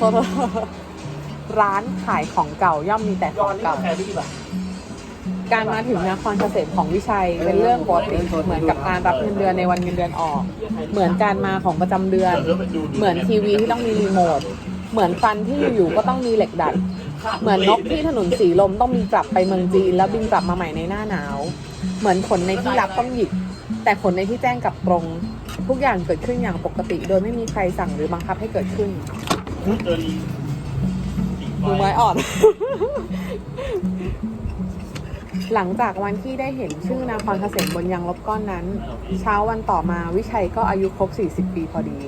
โทษร้านขายของเก่าย่อมมีแต่ของเก่าการมาถึงนครเกษมของวิชัยเป็นเรื่องปกติเหมือนกับการรับเงินเดือนในวันเงินเดือนออก เหมือนการมาของประจำเดือน เหมือนทีวีที่ต้องมีรีโมท เหมือนฟันที่อยู่ๆก็ต้องมีเหล็กดัด เหมือนนกที่ถนนสีลมต้องมีกลับไปเมืองจีนแล้วบินกลับมาใหม่ในหน้าหนาว เหมือนขนในที่รับต้องหยิบแต่ขนในที่แจ้งกลับตรง ทุกอย่างเกิดขึ้นอย่างปกติ โดยไม่มีใครสั่งหรือบังคับให้เกิดขึ้น มือไม้อ่อน หลังจากวันที่ได้เห็นชื่อนางพรเกษมบนยางลบก้อนนั้น เช้าวันต่อมาวิชัยก็อายุครบ 40 ปีพอดี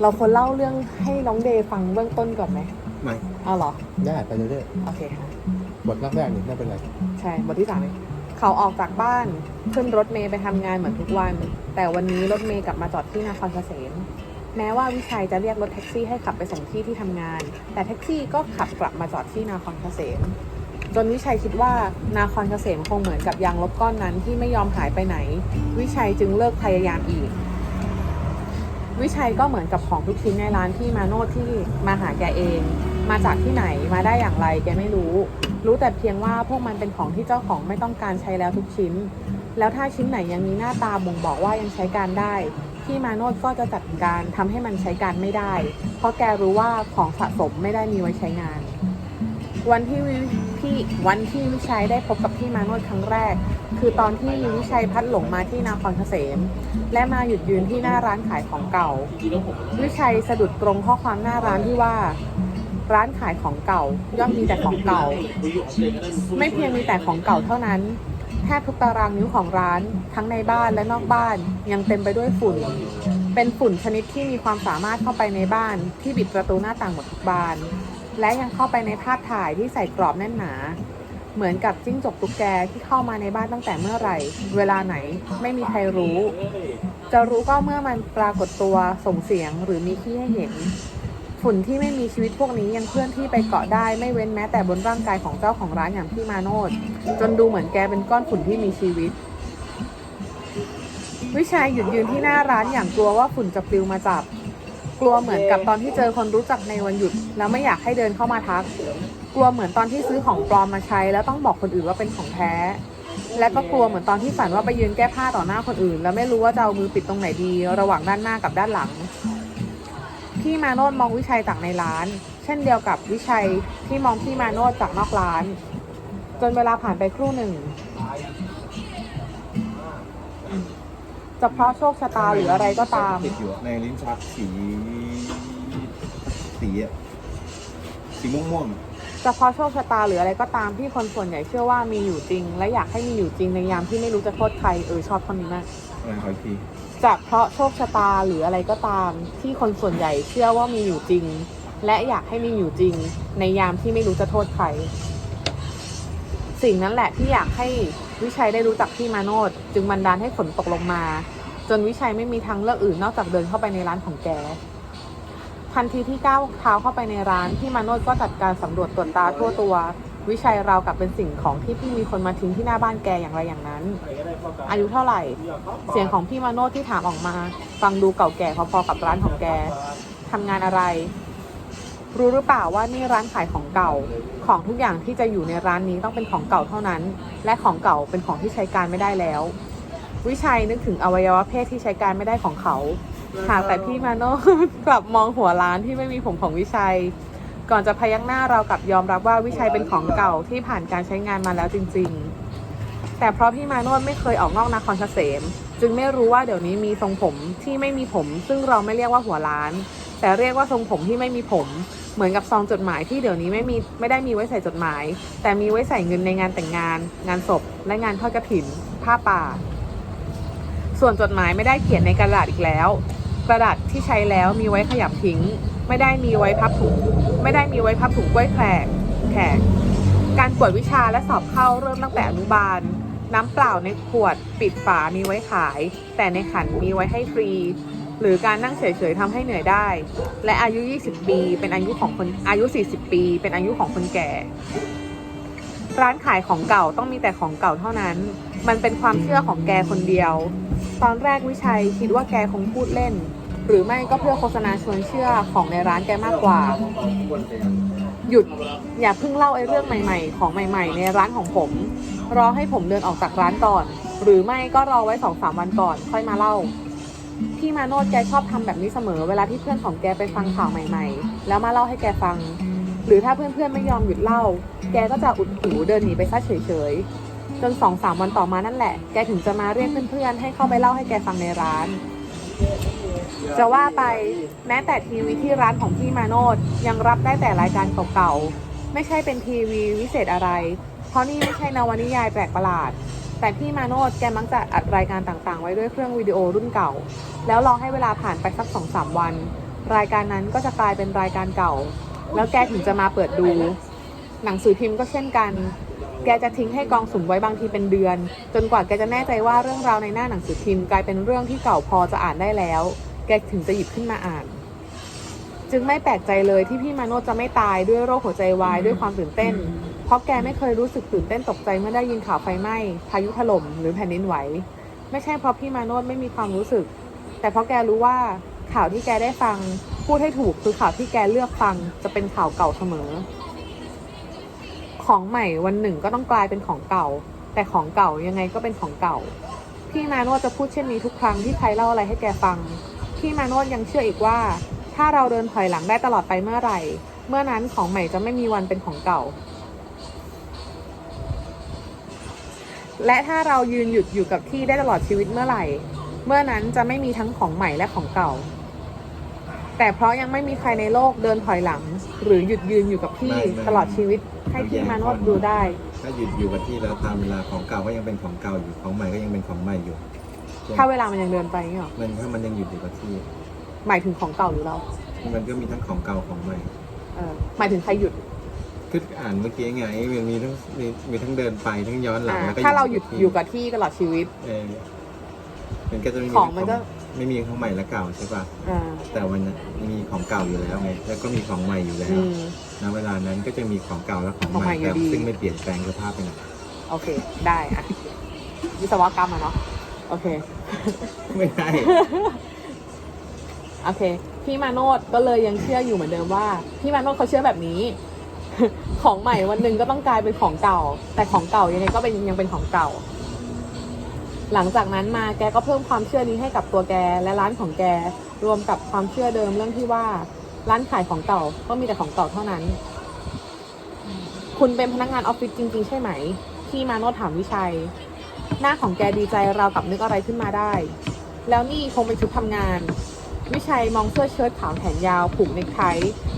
เราควรเล่าเรื่องให้น้องเดย์ฟังเบื้องต้นก่อนไหมไม่เอาเหรอ ได้ไปเรื่อยโอเคค่ะ ๆบทแรกๆนี่ไม่เป็นไร ใช่บทที่สามเองเขาออกจากบ้านขึ้นรถเมย์ไปทำงานเหมือนทุกวัน แต่วันนี้รถเมย์กลับมาจอดที่นครเกษม แม้ว่าวิชัยจะเรียกรถแท็กซี่ให้ขับไปส่งที่ที่ทำงาน แต่แท็กซี่ก็ขับกลับมาจอดที่นาครเกษมจนวิชัยคิดว่านาครเกษมคงเหมือนกับยางลบก้อนนั้นที่ไม่ยอมหายไปไหน วิชัยจึงเลิกพยายามอีก วิชัยก็เหมือนกับของทุกชิ้นในร้านที่มาโนดที่มาหาแกเอง มาจากที่ไหนมาได้อย่างไรแกไม่รู้ รู้แต่เพียงว่าพวกมันเป็นของที่เจ้าของไม่ต้องการใช้แล้วทุกชิ้น แล้วถ้าชิ้นไหนยังมีหน้าตาบ่งบอกว่ายังใช้การได้ พี่มาโนดก็จะจัดการทำให้มันใช้การไม่ได้ เพราะแกรู้ว่าของสะสมไม่ได้มีไว้ใช้งาน วันที่วิพี่วันที่วิชัยได้พบกับพี่มาโนดครั้งแรก คือตอนที่วิชัยพัดหลงมาที่นาครเกษม และมาหยุดยืนที่หน้าร้านขายของเก่า วิชัยสะดุดตรงข้อความหน้าร้านที่ว่าร้านขายของเก่าย่อมมีแต่ของเก่า ไม่เพียงมีแต่ของเก่าเท่านั้น ทบทุกตารางนิ้วของร้าน ทั้งในบ้านและนอกบ้านยังเต็มไปด้วยฝุ่น เป็นฝุ่นชนิดที่มีความสามารถเข้าไปในบ้าน ที่บิดประตูหน้าต่างหมดทุกบาน และยังเข้าไปในภาพถ่ายที่ใส่กรอบแน่นหนา เหมือนกับจิ้งจกตุ๊กแกที่เข้ามาในบ้านตั้งแต่เมื่อไหร่ เวลาไหนไม่มีใครรู้ จะรู้ก็เมื่อมันปรากฏตัวส่งเสียงหรือมีขี้ให้เห็น ฝุ่นที่ไม่มีชีวิตพวกนี้ยังเคลื่อนที่ไปเกาะได้ไม่เว้นแม้แต่บนร่างกายของเจ้าของร้านอย่างพี่มาโนดจนดูเหมือนแกเป็นก้อนฝุ่นที่มีชีวิต วิชัยหยุดยืนที่หน้าร้านอย่างกลัวว่าฝุ่นจะปลิวมาจับ กลัวเหมือนกับตอนที่เจอคนรู้จักในวันหยุด แล้วไม่อยากให้เดินเข้ามาทัก กลัวเหมือนตอนที่ซื้อของปลอมมาใช้ แล้วต้องบอกคนอื่นว่าเป็นของแท้ และก็กลัวเหมือนตอนที่ฝันว่าไปยืนแก้ผ้าต่อหน้าคนอื่น แล้วไม่รู้ว่าจะเอามือปิดตรงไหนดี ระหว่างด้านหน้ากับด้านหลัง พี่มาโนดมองวิชัยจากในร้าน เช่นเดียวกับวิชัยที่มองพี่มาโนดจากนอกร้าน จนเวลาผ่านไปครู่หนึ่ง จะเพราะโชคชะตาหรืออะไรก็ตาม ติดอยู่ในลิ้นชักสี สีอะสีม่วงๆ จะเพราะโชคชะตาหรืออะไรก็ตามที่คนส่วนใหญ่เชื่อว่ามีอยู่จริง และอยากให้มีอยู่จริงในยามที่ไม่รู้จะโทษใครเออชอบคนนี้มากอะไรขออีกทีจะเพราะโชคชะตาหรืออะไรก็ตาม ที่คนส่วนใหญ่เชื่อว่ามีอยู่จริง และอยากให้มีอยู่จริง ในยามที่ไม่รู้จะโทษใครสิ่งนั้นแหละที่อยากให้วิชัยได้รู้จักพี่มาโนดจึงบันดาลให้ฝนตกลงมา จนวิชัยไม่มีทางเลือกอื่นนอกจากเดินเข้าไปในร้านของแก ทันทีที่ก้าวเท้าเข้าไปในร้านพี่มาโนดก็จัดการสำรวจตรวจตาทั่วตัว วิชัยราวกับเป็นสิ่งของที่พี่มีคนมาทิ้งที่หน้าบ้านแกอย่างไรอย่างนั้น อายุเท่าไหร่ เสียงของพี่มาโนดที่ถามออกมา ฟังดูเก่าแก่พอๆกับร้านของแกทำงานอะไรรู้หรือเปล่าว่านี่ร้านขายของเก่า ของทุกอย่างที่จะอยู่ในร้านนี้ต้องเป็นของเก่าเท่านั้น และของเก่าเป็นของที่ใช้การไม่ได้แล้ว วิชัยนึกถึงอวัยวะเพศที่ใช้การไม่ได้ของเขา หากแต่พี่มาโนกลับมองหัวร้านที่ไม่มีผมของวิชัย ก่อนจะพยักหน้าเรากลับยอมรับว่าวิชัยเป็นของเก่าที่ผ่านการใช้งานมาแล้วจริง ๆ แต่เพราะพี่มาโนดไม่เคยออกนอกนครเกษม จึงไม่รู้ว่าเดี๋ยวนี้มีทรงผมที่ไม่มีผม ซึ่งเราไม่เรียกว่าหัวล้าน แต่เรียกว่าทรงผมที่ไม่มีผม เหมือนกับซองจดหมายที่เดี๋ยวนี้ไม่มีไม่ได้มีไว้ใส่จดหมาย แต่มีไว้ใส่เงินในงานแต่งงาน งานศพ และงานทอดกระถินผ้าป่าส่วนจดหมายไม่ได้เขียนในกระดาษอีกแล้ว กระดาษที่ใช้แล้วมีไว้ขยับทิ้ง ไม่ได้มีไว้พับถุงไม่ได้มีไว้พับถุงกล้วยแขกแขกการกวดวิชาและสอบเข้าเริ่มตั้งแต่อนุบาล น้ำเปล่าในขวดปิดฝามีไว้ขาย แต่ในขันมีไว้ให้ฟรี หรือการนั่งเฉยๆทำให้เหนื่อยได้ และอายุ 20 ปี เป็นอายุของคนอายุ 40 ปี เป็นอายุของคนแก่ ร้านขายของเก่าต้องมีแต่ของเก่าเท่านั้น มันเป็นความเชื่อของแกคนเดียว ตอนแรกวิชัยคิดว่าแกคงพูดเล่น หรือไม่ก็เพื่อโฆษณาชวนเชื่อของในร้านแกมากกว่า หยุดอย่าเพิ่งเล่าไอ้เรื่องใหม่ ๆ ของใหม่ ๆ ในร้านของผม รอให้ผมเดินออกจากร้านก่อน หรือไม่ก็รอไว้สองสามวันก่อน ค่อยมาเล่าพี่มาโนดแกชอบทำแบบนี้เสมอเวลาที่เพื่อนของแกไปฟังข่าวใหม่ๆ แล้วมาเล่าให้แกฟัง หรือถ้าเพื่อนๆไม่ยอมหยุดเล่า แกก็จะอุดหูเดินหนีไปซะเฉยๆ จนสองสามวันต่อมานั่นแหละ แกถึงจะมาเรียกเพื่อนๆ ให้เข้าไปเล่าให้แกฟังในร้าน จะว่าไปแม้แต่ทีวีที่ร้านของพี่มาโนดยังรับได้แต่รายการเก่าๆ ไม่ใช่เป็นทีวีวิเศษอะไร เพราะนี่ไม่ใช่นวนิยายแปลกประหลาด แต่พี่มาโนดแกมักจะอัดรายการต่างๆ ไว้ด้วยเครื่องวิดีโอรุ่นเก่า แล้วรอให้เวลาผ่านไปสักสองสามวัน รายการนั้นก็จะกลายเป็นรายการเก่า แล้วแกถึงจะมาเปิดดู หนังสือพิมพ์ก็เช่นกัน แกจะทิ้งให้กองสุ่มไว้บางทีเป็นเดือน จนกว่าแกจะแน่ใจว่าเรื่องราวในหน้าหนังสือพิมพ์กลายเป็นเรื่องที่เก่าพอจะอ่านได้แล้ว แกถึงจะหยิบขึ้นมาอ่าน จึงไม่แปลกใจเลยที่พี่มาโนดจะไม่ตายด้วยโรคหัวใจวายด้วยความตื่นเต้น เพราะแกไม่เคยรู้สึกตื่นเต้นตกใจเมื่อได้ยินข่าวไฟไหม้พายุถล่มหรือแผ่นดินไหว ไม่ใช่เพราะพี่มาโนดไม่มีความรู้สึก แต่เพราะแกรู้ว่าข่าวที่แกได้ฟัง พูดให้ถูกคือข่าวที่แกเลือกฟังจะเป็นข่าวเก่าเสมอ ของใหม่วันหนึ่งก็ต้องกลายเป็นของเก่า แต่ของเก่ายังไงก็เป็นของเก่า พี่มาโนดจะพูดเช่นนี้ทุกครั้งที่ใครเล่าอะไรให้แกฟัง พี่มาโนดยังเชื่ออีกว่า ถ้าเราเดินถอยหลังได้ตลอดไปเมื่อไหร่ เมื่อนั้นของใหม่จะไม่มีวันเป็นของเก่า และถ้าเรายืนหยุดอยู่กับที่ได้ตลอดชีวิตเมื่อไหร่ เมื่อนั้นจะไม่มีทั้งของใหม่และของเก่า แต่เพราะยังไม่มีใครในโลกเดินถอยหลัง หรือหยุดยืนอยู่กับที่ไม่ไม่ ตลอดชีวิตให้พี่มาโนดดูได้ ถ้าหยุดอยู่กับที่แล้วตามเวลาของเก่าก็ยังเป็นของเก่าอยู่ของใหม่ก็ยังเป็นของใหม่อยู่ถ้าเวลามันยังเดินไปเนี่ยหรอมันถ้ามันยังหยุดอยู่กับที่ หมายถึงของเก่าหรือเรามันก็มีทั้งของเก่าของใหม่เออหมายถึงใครหยุดคืออ่านเมื่อกี้ไงมันมีทั้งมีมีทั้งเดินไปทั้งย้อนหลังอ่าแล้วก็ถ้าเราหยุดที่อยู่กับที่ตลอดชีวิต เออมันก็จะไม่มีของมันก็ ไม่มีของใหม่และเก่าใช่ป่ะอ่า แต่วันนั้นมีของเก่าอยู่แล้วไงแล้วก็มีของใหม่อยู่แล้วอืมณเวลานั้นก็จะมีของเก่าและของของใหใหม่ม่อยู่แต่ดี ซึ่งไม่เปลี่ยนแปลงสภาพไปไหนโอเค ได้อะวิศวกรรมอะเนาะ โอเค ไม่ได้ โอเค พี่มาโนดก็เลยยังเชื่ออยู่เหมือนเดิมว่า พี่มาโนดเขาเชื่อแบบนี้ ของใหม่วันหนึ่งก็ต้องกลายเป็นของเก่า แต่ของเก่ายังไงก็เป็นยังเป็นของเก่า หลังจากนั้นมาแกก็เพิ่มความเชื่อนี้ให้กับตัวแกและร้านของแก รวมกับความเชื่อเดิมเรื่องที่ว่า ร้านขายของเก่าก็มีแต่ของเก่าเท่านั้น คุณเป็นพนักงานออฟฟิศจริง ๆ ใช่ไหมพี่มาโนดถามวิชัย หน้าของแกดีใจราวกับนึกอะไรขึ้นมาได้ แล้วนี่คงเป็นชุดทำงาน วิชัยมองเสื้อเชิ้ตขาวแขนยาวผูกเนคไท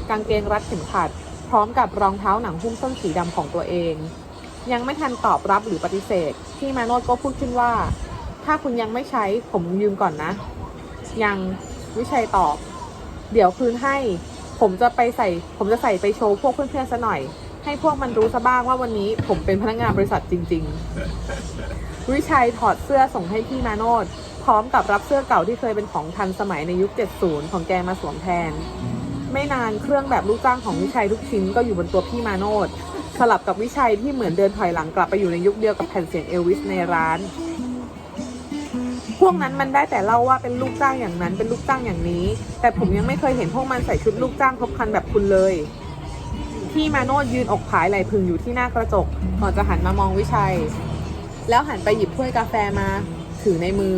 กางเกงรัดเข็มขัด พร้อมกับรองเท้าหนังหุ้มส้นสีดำของตัวเอง ยังไม่ทันตอบรับหรือปฏิเสธ พี่มาโนดก็พูดขึ้นว่า ถ้าคุณยังไม่ใช้ผมยืมก่อนนะ ยังวิชัยตอบ เดี๋ยวคืนให้ ผมจะไปใส่ ผมจะใส่ไปโชว์พวกเพื่อนๆซะหน่อย ให้พวกมันรู้ซะบ้างว่าวันนี้ผมเป็นพนักงานบริษัทจริง ๆ วิชัยถอดเสื้อส่งให้พี่มาโนดพร้อมกับรับเสื้อเก่าที่เคยเป็นของทันสมัยในยุค 70 ของแกมาสวมแทน ไม่นานเครื่องแบบลูกจ้างของวิชัยทุกชิ้นก็อยู่บนตัวพี่มาโนด ลับกับวิชัยที่เหมือนเดินถอยหลังกลับไปอยู่ในยุคเดียวกับแผ่นเสียงเอลวิสในร้าน พวกนั้นมันได้แต่เล่าว่าเป็นลูกจ้างอย่างนั้นเป็นลูกจ้างอย่างนี้ แต่ผมยังไม่เคยเห็นพวกมันใส่ชุดลูกจ้างครบครันแบบคุณเลยพี่มาโนดยืนอกผายไหลพึงอยู่ที่หน้ากระจกก่อนจะหันมามองวิชัย แล้วหันไปหยิบถ้วยกาแฟมา ถือในมือ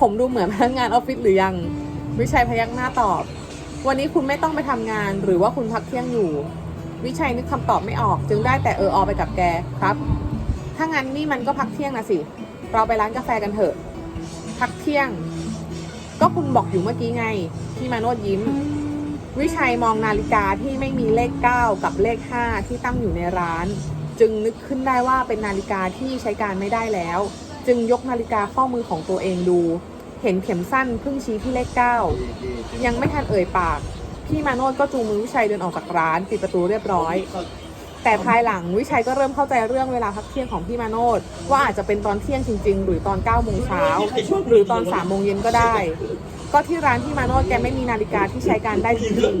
ผมดูเหมือนพนักงานออฟฟิศหรือยัง วิชัยพยักหน้าตอบ วันนี้คุณไม่ต้องไปทำงานหรือว่าคุณพักเที่ยงอยู่ วิชัยนึกคำตอบไม่ออก จึงได้แต่เอออไปกับแกครับ ถ้างั้นนี่มันก็พักเที่ยงนะสิ เราไปร้านกาแฟกันเถอะ พักเที่ยง ก็คุณบอกอยู่เมื่อกี้ไงพี่มาโนดยิ้ม วิชัยมองนาฬิกาที่ไม่มีเลข 9 กับเลข 5 ที่ตั้งอยู่ในร้าน จึงนึกขึ้นได้ว่าเป็นนาฬิกาที่ใช้การไม่ได้แล้ว จึงยกนาฬิกาข้อมือของตัวเองดู เห็นเข็มสั้นเพิ่งชี้ที่เลข 9 ยังไม่ทันเอ่ยปาก พี่มาโนดก็จูงมือวิชัยเดินออกจากร้านปิดประตูเรียบร้อย แต่ภายหลังวิชัยก็เริ่มเข้าใจเรื่องเวลาพักเที่ยงของพี่มาโนดว่าอาจจะเป็นตอนเที่ยงจริง ๆ หรือตอน9โมงเช้าหรือตอน3โมงเย็นก็ได้ ก็ที่ร้านพี่มาโนดแกไม่มีนาฬิกาที่ใช้การได้จริง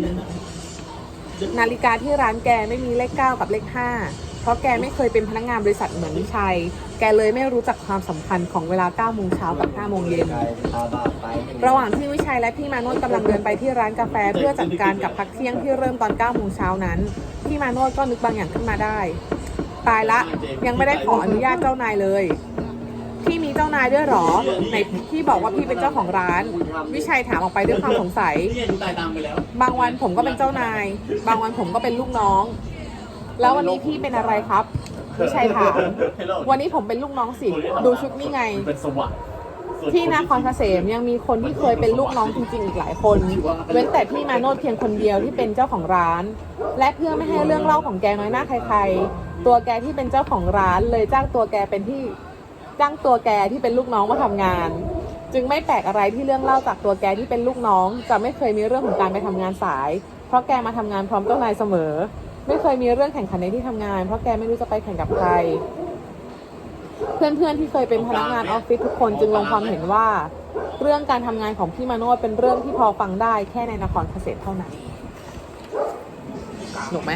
ๆนาฬิกาที่ร้านแกไม่มีเลข 9 กับเลข 5 เพราะแกไม่เคยเป็นพนักงานบริษัทเหมือนวิชัย แกเลยไม่รู้จักความสำคัญของเวลา9โมงเช้ากับ5โมงเย็น ระหว่างที่วิชัยและพี่มาโนดกำลังเดินไปที่ร้านกาแฟเพื่อจัดการกับพักเที่ยงที่เริ่มตอน9โมงเช้านั้น พี่มาโนดก็นึกบางอย่างขึ้นมาได้ ตายละ ยังไม่ได้ขออนุญาตเจ้านายเลยพี่มีเจ้านายด้วยหรอไหนพี่บอกว่าพี่เป็นเจ้าของร้าน วิชัยถามออกไปด้วยความสงสัย บางวันผมก็เป็นเจ้านาย บางวันผมก็เป็นลูกน้อง แล้ววันนี้พี่เป็นอะไรครับวิชัยถามวันนี้ผมเป็นลูกน้องสิดูชุดนี่ไง เป็นสวรรค์ที่นครเกษมยังมีคนที่เคยเป็นลูกน้องจริง ๆ อีกหลายคน เว้นแต่พี่มาโนดเพียงคนเดียวที่เป็นเจ้าของร้าน และเพื่อไม่ให้เรื่องเล่าของแกน้อยหน้าใครๆ ตัวแกที่เป็นเจ้าของร้าน เลยจ้างตัวแกเป็นที่จ้างตัวแกที่เป็นลูกน้องมาทำงาน จึงไม่แปลกอะไรที่เรื่องเล่าจากตัวแกที่เป็นลูกน้อง จะไม่เคยมีเรื่องของการไปทำงานสาย เพราะแกมาทำงานพร้อมเจ้านายเสมอ ไม่เคยมีเรื่องแข่งขันในที่ทำงาน เพราะแกไม่รู้จะไปแข่งกับใคร เพื่อนๆที่เคยเป็นพนักงานออฟฟิศทุกคนจึงลงความเห็นว่า เรื่องการทำงานของพี่มาโนดเป็นเรื่องที่พอฟังได้แค่ในนครเกษตรเท่านั้นหนุกไหม